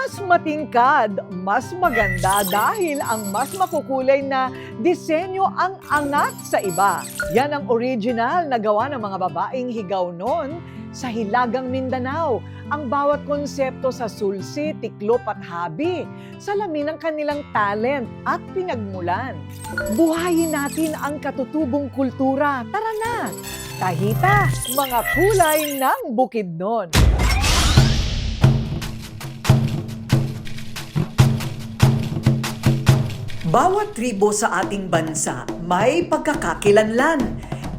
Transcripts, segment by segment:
mas matingkad, mas maganda dahil ang mas makukulay na disenyo ang angat sa iba. Yan ang original na gawa ng mga babaeng higaw noon sa Hilagang Mindanao. Ang bawat konsepto sa sulsi, tiklop at habi, salamin ng kanilang talent at pinagmulan. Buhayin natin ang katutubong kultura. Tara na! Tahita, mga kulay ng Bukidnon. Bawat tribo sa ating bansa may pagkakakilanlan.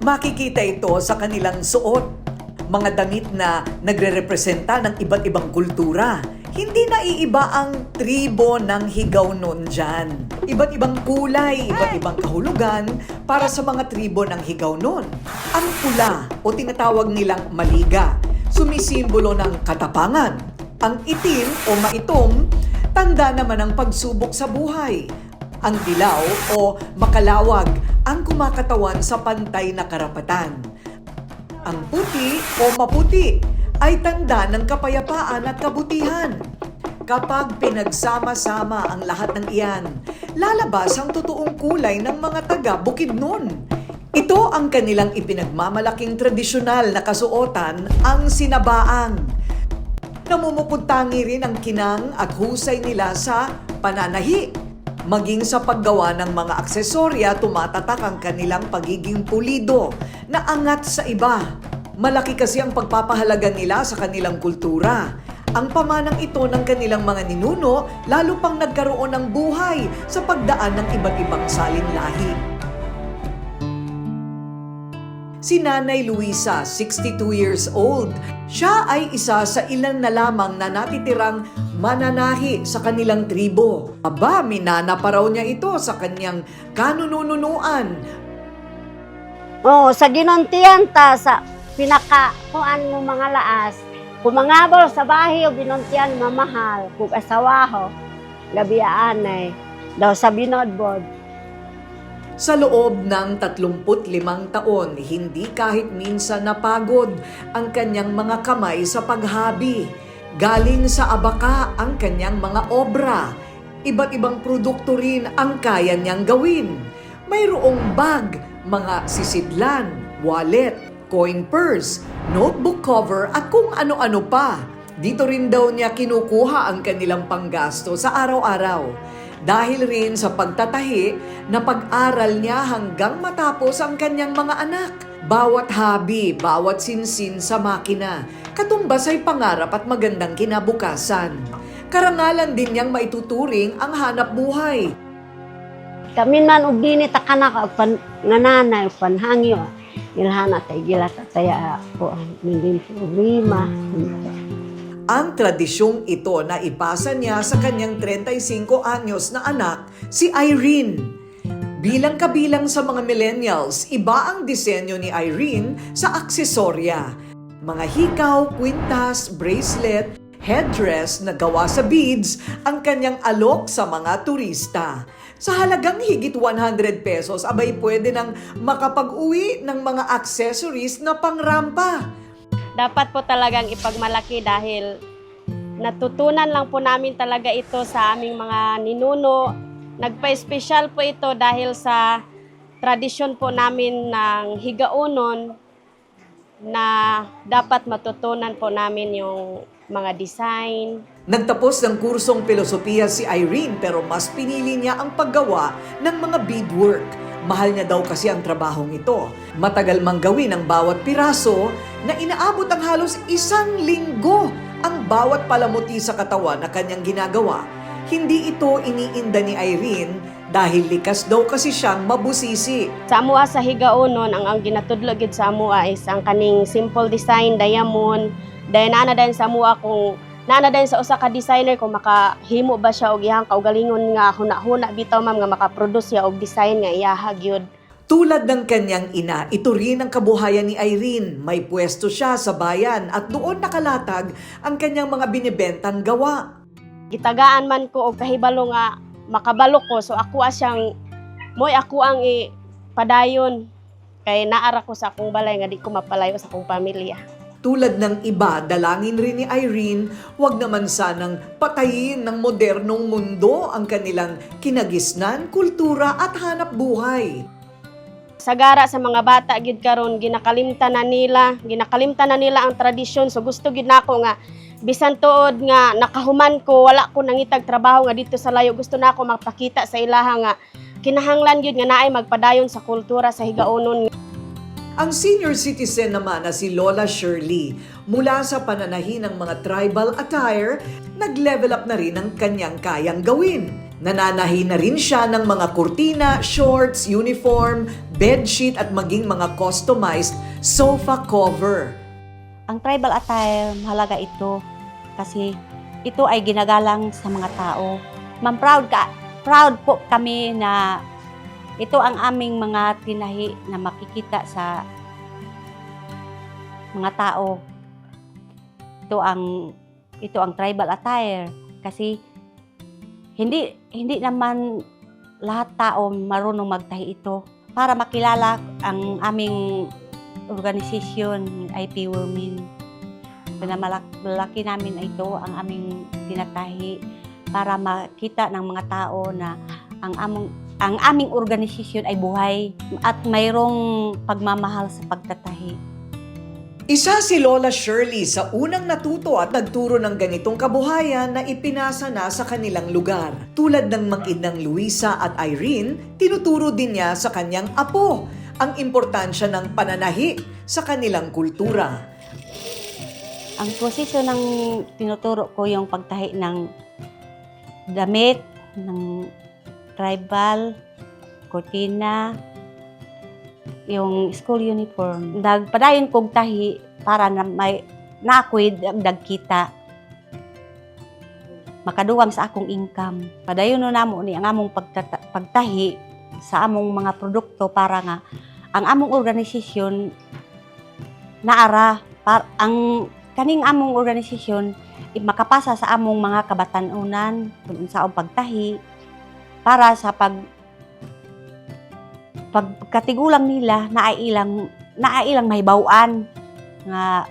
Makikita ito sa kanilang suot. Mga damit na nagre-representa ng iba't ibang kultura. Hindi na iiba ang tribo ng higaw nun dyan. Iba't ibang kulay, iba't ibang kahulugan para sa mga tribo ng higaw nun. Ang pula o tinatawag nilang maliga, sumisimbolo ng katapangan. Ang itim o maitom, tanda naman ng pagsubok sa buhay. Ang dilaw o makalawag ang kumakatawan sa pantay na karapatan. Ang puti o maputi ay tanda ng kapayapaan at kabutihan. Kapag pinagsama-sama ang lahat ng iyan, lalabas ang totoong kulay ng mga taga Bukidnon. Ito ang kanilang ipinagmamalaking tradisyonal na kasuotan, ang sinabaang. Namumupuntangi rin ang kinang at husay nila sa pananahi. Maging sa paggawa ng mga aksesorya, tumatatak ang kanilang pagiging pulido na angat sa iba. Malaki kasi ang pagpapahalaga nila sa kanilang kultura. Ang pamanang ito ng kanilang mga ninuno, lalo pang nagkaroon ng buhay sa pagdaan ng iba't ibang salinlahi. Si Nanay Luisa, 62 years old. Siya ay isa sa ilan na lamang na natitirang mananahi sa kanilang tribo. Aba, minana pa raw niya ito sa kanyang kanununuan. Oo, sa ginuntiyan ta sa pinaka kuan mo mga laas. Kung mangabol sa bahay o ginuntiyan mamahal, kung asawaho, gabiaan ay daw sa binodbod. Sa loob ng 35 taon, hindi kahit minsan napagod ang kanyang mga kamay sa paghabi. Galing sa abaka ang kanyang mga obra. Iba't ibang produkto rin ang kaya niyang gawin. Mayroong bag, mga sisidlan, wallet, coin purse, notebook cover at kung ano-ano pa. Dito rin daw niya kinukuha ang kanilang panggasto sa araw-araw. Dahil rin sa pagtatahi na pag-aral niya hanggang matapos ang kanyang mga anak. Bawat habi, bawat sinsin sa makina, katumbas ay pangarap at magandang kinabukasan. Karangalan din niyang maituturing ang hanap buhay. Kami man og dini takana ka og pan ngananay og panhangyo. Ilhana tay gila ta taya ko ang nindin problema. Ang tradisyong ito na ipasa niya sa kanyang 35 anyos na anak, si Irene. Bilang kabilang sa mga millennials, iba ang disenyo ni Irene sa aksesorya. Mga hikaw, kwintas, bracelet, headdress na gawa sa beads ang kanyang alok sa mga turista. Sa halagang higit 100 pesos, abay pwede nang makapag-uwi ng mga accessories na pangrampa. Dapat po talagang ipagmalaki dahil natutunan lang po namin talaga ito sa aming mga ninuno. Nagpa-special po ito dahil sa tradisyon po namin ng higaunon na dapat matutunan po namin yung mga design, Nagtapos ng kursong filosofiya si Irene pero mas pinili niya ang paggawa ng mga beadwork. Mahal niya daw kasi ang trabahong ito. Matagal mang gawin ang bawat piraso na inaabot ang halos isang linggo ang bawat palamuti sa katawan na kanyang ginagawa. Hindi ito iniinda ni Irene dahil likas daw kasi siyang mabusisi. Sa amua sa higaunon, ang ang ginatudlo gid sa amua is ang kaning simple design, diamond. Dahil naana din sa amua kung naana din sa usa ka designer kung makahimo ba siya og iyang kaugalingon nga huna-huna bitaw ma'am nga makaproduce siya og design nga iyaha gyud. Tulad ng kanyang ina, ito rin ang kabuhayan ni Irene. May pwesto siya sa bayan at doon nakalatag ang kanyang mga binibentang gawa. Gitagaan man ko og kahibalo nga makabalo ko so ako siyang moy ako ang i padayon kay naara ko sa akong balay nga di ko mapalayo sa akong pamilya. Tulad ng iba, dalangin rin ni Irene, wag naman sanang patayin ng modernong mundo ang kanilang kinagisnan, kultura at hanap buhay. Sagara sa mga bata gid karon ginakalimtan na nila, ginakalimtan na nila ang tradisyon. So gusto gid nako nga bisan tuod nga nakahuman ko, wala ko nangitag trabaho nga dito sa layo. Gusto na ako magpakita sa ilaha nga kinahanglan gyud nga naay magpadayon sa kultura sa higaunon Ang senior citizen naman na si Lola Shirley, mula sa pananahi ng mga tribal attire, nag-level up na rin ang kanyang kayang gawin. Nananahi na rin siya ng mga kurtina, shorts, uniform, bedsheet at maging mga customized sofa cover. Ang tribal attire, mahalaga ito kasi ito ay ginagalang sa mga tao. Ma'am, proud ka, proud po kami na ito ang aming mga tinahi na makikita sa mga tao. Ito ang ito ang tribal attire kasi hindi hindi naman lahat tao marunong magtahi ito para makilala ang aming organisasyon IP Women. Pinamalaki namin ito ang aming tinatahi para makita ng mga tao na ang among ang aming organisasyon ay buhay at mayroong pagmamahal sa pagtatahi. Isa si Lola Shirley sa unang natuto at nagturo ng ganitong kabuhayan na ipinasa na sa kanilang lugar. Tulad ng mag-inang Luisa at Irene, tinuturo din niya sa kanyang apo ang importansya ng pananahi sa kanilang kultura. Ang proseso ng tinuturo ko yung pagtahi ng damit, ng tribal, cortina, yung school uniform. Nagpadayon kong tahi para na may nakwid ang dagkita. Makaduwang sa akong income. Padayon no namo ni ang among pagtata- pagtahi sa among mga produkto para nga ang among organisasyon naara par ang kaning among organisasyon makapasa sa among mga kabatanunan kung sa pagtahi para sa pag pagkatigulang nila naay ilang naay ilang mahibaw-an nga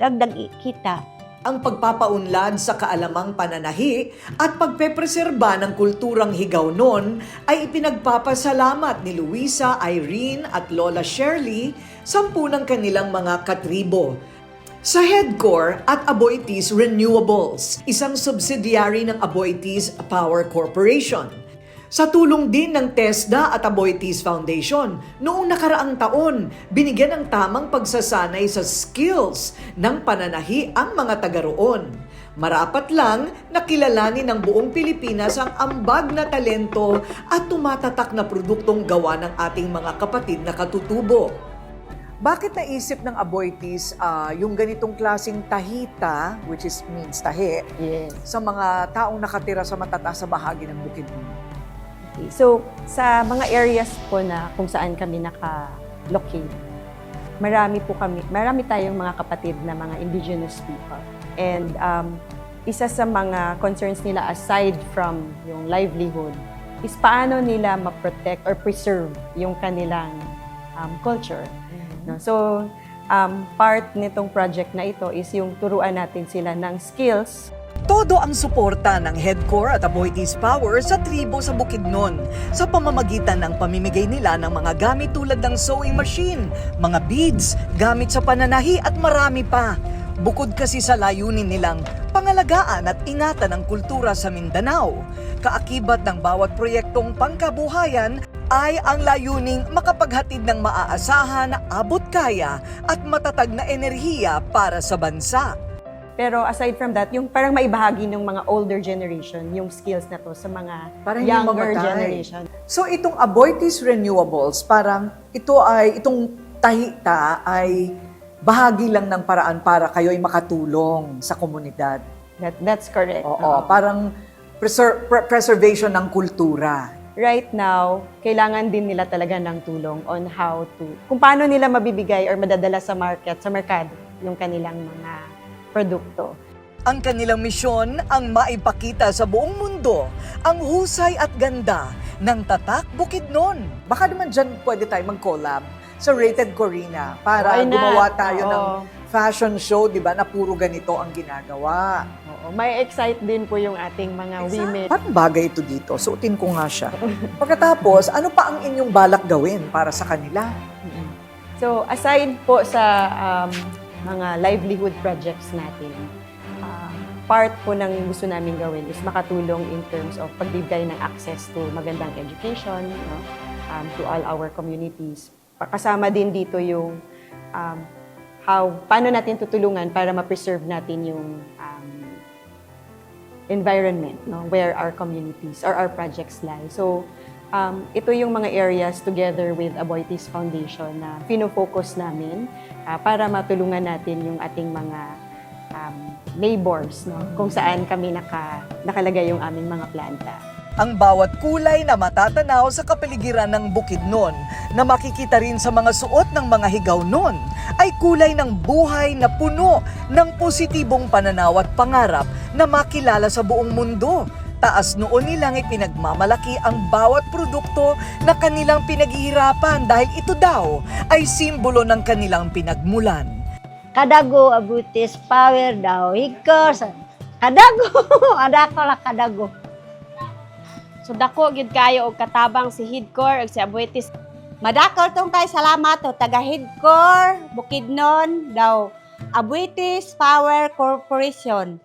dagdag kita Ang pagpapaunlad sa kaalamang pananahi at pagpepreserba ng kulturang higaw nun ay ipinagpapasalamat ni Luisa, Irene at Lola Shirley, sampu ng kanilang mga katribo. Sa Headcore at Aboitiz Renewables, isang subsidiary ng Aboitiz Power Corporation. Sa tulong din ng TESDA at Aboitiz Foundation, noong nakaraang taon, binigyan ng tamang pagsasanay sa skills ng pananahi ang mga taga roon. Marapat lang nakilalanin ng buong Pilipinas ang ambag na talento at tumatatak na produktong gawa ng ating mga kapatid na katutubo. Bakit naisip ng Aboitiz ah, yung ganitong klasing tahita, which is means tahi, Yes. sa mga taong nakatira sa matataas sa bahagi ng Bukidnon? Okay. So, sa mga areas po na kung saan kami naka-locate, marami po kami, marami tayong mga kapatid na mga indigenous people. And um, isa sa mga concerns nila aside from yung livelihood is paano nila ma-protect or preserve yung kanilang um, culture. No? So, um, part nitong project na ito is yung turuan natin sila ng skills Todo ang suporta ng Headcore at Aboitiz Power sa tribo sa Bukidnon sa pamamagitan ng pamimigay nila ng mga gamit tulad ng sewing machine, mga beads, gamit sa pananahi at marami pa. Bukod kasi sa layunin nilang pangalagaan at ingatan ang kultura sa Mindanao, kaakibat ng bawat proyektong pangkabuhayan ay ang layuning makapaghatid ng maaasahan, abot kaya at matatag na enerhiya para sa bansa. Pero aside from that, yung parang maibahagi ng mga older generation, yung skills na to sa mga Para hindi younger generation. So itong Aboitiz Renewables, parang ito ay, itong tahita ay bahagi lang ng paraan para kayo ay makatulong sa komunidad. That, that's correct. Oo, Oo. parang preser- pre- preservation ng kultura. Right now, kailangan din nila talaga ng tulong on how to, kung paano nila mabibigay or madadala sa market, sa merkado, yung kanilang mga produkto. Ang kanilang misyon ang maipakita sa buong mundo ang husay at ganda ng Tatak Bukidnon. Baka naman dyan pwede tayo mag-collab sa Rated Corina para Why gumawa tayo ng Oo. fashion show, di ba, na puro ganito ang ginagawa. Oo, may excite din po yung ating mga women. Parang bagay ito dito. Suotin ko nga siya. Pagkatapos, ano pa ang inyong balak gawin para sa kanila? So, aside po sa um, mga livelihood projects natin, ah, part po ng gusto namin gawin is makatulong in terms of pagbibigay ng access to magandang education no? um, to all our communities. Kasama din dito yung um, how, paano natin tutulungan para ma-preserve natin yung um, environment no where our communities or our projects lie. So um, ito yung mga areas together with Aboitiz Foundation na fino-focus namin ah, para matulungan natin yung ating mga um, neighbors no kung saan kami naka, nakalagay yung aming mga planta. Ang bawat kulay na matatanaw sa kapaligiran ng bukid nun, na makikita rin sa mga suot ng mga higaw nun, ay kulay ng buhay na puno ng positibong pananaw at pangarap na makilala sa buong mundo. Taas noon nilang ipinagmamalaki ang bawat produkto na kanilang pinaghihirapan dahil ito daw ay simbolo ng kanilang pinagmulan. Kadago, abutis, power daw, higkor, sa- kadago, ada ko lang kadago. So dako gid kayo og katabang si Hidcore ug si Abuetis. Madakor tong kay salamat to taga Hidcore, Bukidnon daw Abuitis Power Corporation.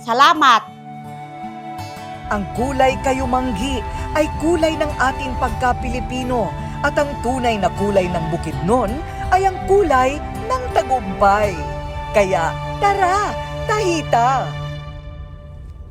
Salamat. Ang kulay kayumanggi ay kulay ng ating pagka-Pilipino at ang tunay na kulay ng Bukidnon ay ang kulay ng tagumpay. Kaya tara, tahita!